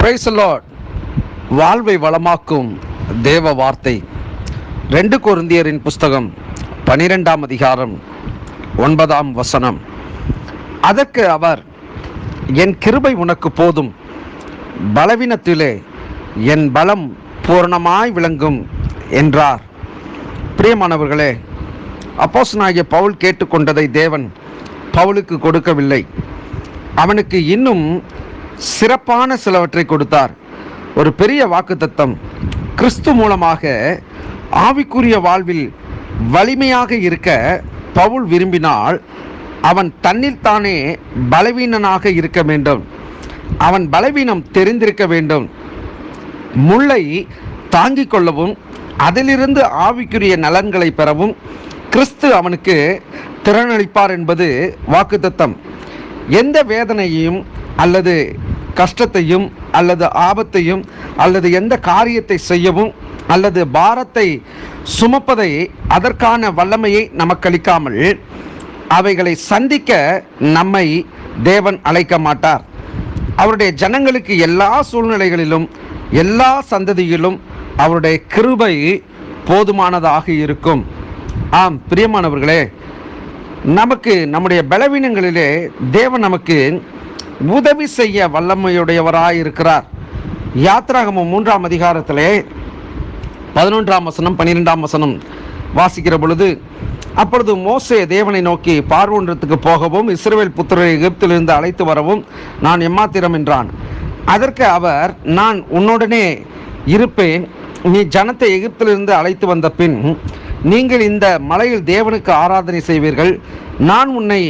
Price Lord வாழ்வை வளமாக்கும் தேவ வார்த்தை. ரெண்டு கொருந்தியரின் புஸ்தகம் பனிரெண்டாம் அதிகாரம் ஒன்பதாம் வசனம். அதற்கு அவர் என் கிருபை உனக்கு போதும். பலவீனத்திலே என் பலம் பூரணமாய் விளங்கும் என்றார். பிரியமானவர்களே அப்போசனாகிய பவுல் கேட்டுக்கொண்டதை தேவன் பவுலுக்கு கொடுக்கவில்லை. அவனுக்கு இன்னும் சிறப்பான சிலவற்றை கொடுத்தார். ஒரு பெரிய வாக்குத்தத்தம். கிறிஸ்து மூலமாக ஆவிக்குரிய வாழ்வில் வலிமையாக இருக்க பவுல் விரும்பினால் அவன் தன்னில் தானே பலவீனனாக இருக்க வேண்டும். அவன் பலவீனம் தெரிந்திருக்க வேண்டும். முள்ளை தாங்கிக் கொள்ளவும் அதிலிருந்து ஆவிக்குரிய நலன்களை பெறவும் கிறிஸ்து அவனுக்கு திறனளிப்பார் என்பது வாக்குத்தத்தம். எந்த வேதனையையும் அல்லது கஷ்டத்தையும் அல்லது ஆபத்தையும் அல்லது எந்த காரியத்தை செய்யவும் அல்லது பாரத்தை சுமப்பதை அதற்கான வல்லமையை நமக்களிக்காமல் அவைகளை சந்திக்க நம்மை தேவன் அழைக்க மாட்டார். அவருடைய ஜனங்களுக்கு எல்லா சூழ்நிலைகளிலும் எல்லா சந்ததியிலும் அவருடைய கிருபை போதுமானதாக இருக்கும். ஆம் பிரியமானவர்களே நமக்கு நம்முடைய பலவீனங்களிலே தேவன் நமக்கு உதவி செய்ய வல்லமையுடையவராய் இருக்கிறார். யாத்ராகமம் மூன்றாம் அதிகாரத்திலே பதினொன்றாம் வசனம் பன்னிரெண்டாம் வசனம் வாசிக்கிற பொழுது அப்பொழுது மோசே தேவனை நோக்கி பார்வோன்றத்துக்கு போகவும் இஸ்ரேல் புத்திரரை எகிப்திலிருந்து அழைத்து வரவும் நான் எம்மாத்திரம் என்றான். அதற்கு அவர் நான் உன்னுடனே இருப்பேன் நீ ஜனத்தை எகிப்திலிருந்து அழைத்து வந்த பின் நீங்கள் இந்த மலையில் தேவனுக்கு ஆராதனை செய்வீர்கள். நான் உன்னை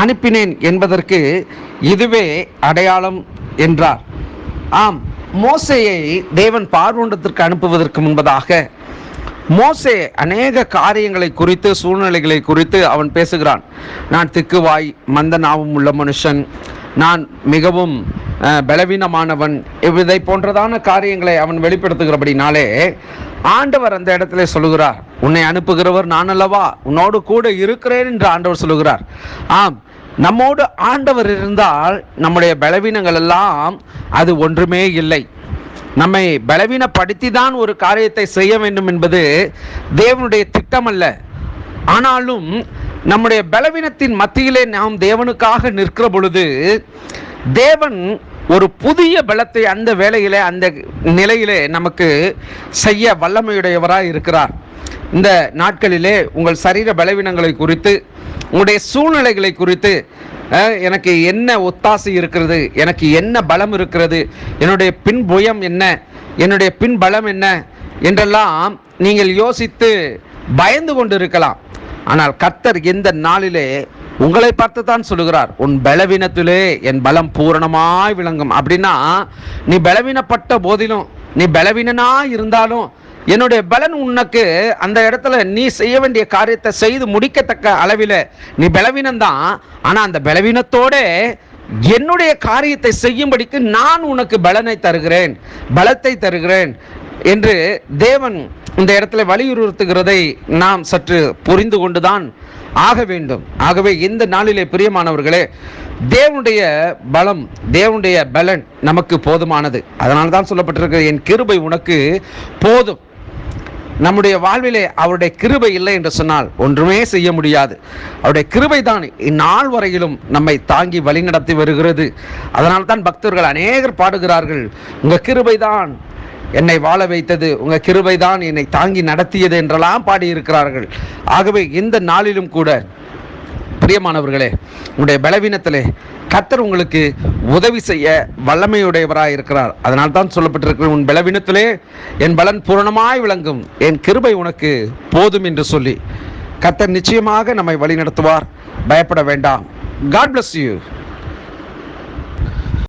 அனுப்பினேன் என்பதற்கு இதுவே அடையாளம் என்றார். ஆம் மோசையை தேவன் பார்வோண்டத்திற்கு அனுப்புவதற்கு முன்பதாக மோசே அநேக காரியங்களை குறித்து சூழ்நிலைகளை குறித்து அவன் பேசுகிறான். நான் திக்குவாய் மந்த நாவும் உள்ள மனுஷன். நான் மிகவும் பலவீனமானவன். இதை போன்றதான காரியங்களை அவன் வெளிப்படுத்துகிறபடினாலே ஆண்டவர் அந்த இடத்துல சொல்லுகிறார் உன்னை அனுப்புகிறவர் நான் அல்லவா? உன்னோடு கூட இருக்கிறேன் என்று ஆண்டவர் சொல்லுகிறார். ஆம் நம்மோடு ஆண்டவர் இருந்தால் நம்முடைய பலவீனங்கள் எல்லாம் அது ஒன்றுமே இல்லை. நம்மை பலவீனப்படுத்தி தான் ஒரு காரியத்தை செய்ய வேண்டும் என்பது தேவனுடைய திட்டம் அல்ல ஆனாலும் நம்முடைய பலவீனத்தின் மத்தியிலே நாம் தேவனுக்காக நிற்கிற பொழுது தேவன் ஒரு புதிய பலத்தை அந்த வேலையில் அந்த நிலையிலே நமக்கு செய்ய வல்லமையுடையவராக இருக்கிறார். இந்த நாட்களிலே உங்கள் சரீர பலவீனங்களை குறித்து உங்களுடைய சூழ்நிலைகளை குறித்து எனக்கு என்ன ஒத்தாசை இருக்கிறது எனக்கு என்ன பலம் இருக்கிறது என்னுடைய பின்புயம் என்ன என்னுடைய பின் பலம் என்ன என்றெல்லாம் நீங்கள் யோசித்து பயந்து கொண்டு இருக்கலாம் ஆனால் கர்த்தர் எந்த நாளிலே உங்களை பார்த்து தான் சொல்லுகிறார் உன் பலவீனத்திலே என் பலம் பூரணமாய் விளங்கும். அப்படின்னா நீ பலவீனப்பட்ட போதிலும் நீ பலவீனனா இருந்தாலும் என்னுடைய பலன் உனக்கு அந்த இடத்துல நீ செய்ய வேண்டிய காரியத்தை செய்து முடிக்கத்தக்க அளவில் நீ பலவீனம்தான். ஆனால் அந்த பலவீனத்தோட என்னுடைய காரியத்தை செய்யும்படிக்கு நான் உனக்கு பலனை தருகிறேன் பலத்தை தருகிறேன் என்று தேவன் இந்த இடத்துல வலியுறுத்துகிறதை நாம் சற்று புரிந்து கொண்டுதான் ஆக வேண்டும். ஆகவே இந்த நாளிலே பிரியமானவர்களே தேவனுடைய பலம் தேவனுடைய பலன் நமக்கு போதுமானது. அதனால தான் சொல்லப்பட்டிருக்கிற என் கிருபை உனக்கு போதும். நம்முடைய வாழ்விலே அவருடைய கிருபை இல்லை என்று சொன்னால் ஒன்றுமே செய்ய முடியாது. அவருடைய கிருபை தான் இந்நாள் வரையிலும் நம்மை தாங்கி வழிநடத்தி வருகிறது. அதனால் தான் பக்தர்கள் அநேகர் பாடுகிறார்கள் உங்கள் கிருபை தான் என்னை வாழ வைத்தது உங்கள் கிருபை தான் என்னை தாங்கி நடத்தியது என்றெல்லாம் பாடியிருக்கிறார்கள். ஆகவே இந்த நாளிலும் கூட பிரியமானவர்களே உங்களுடைய பலவீனத்திலே கத்தர் உங்களுக்கு உதவி செய்ய வல்லமையுடையவராக இருக்கிறார். அதனால் தான் சொல்லப்பட்டிருக்கிற உன் பலவீனத்திலே என் பலன் பூரணமாய் விளங்கும். என் கிருபை உனக்கு போதும் என்று சொல்லி கத்தர் நிச்சயமாக நம்மை வழிநடத்துவார். பயப்பட வேண்டாம். God bless you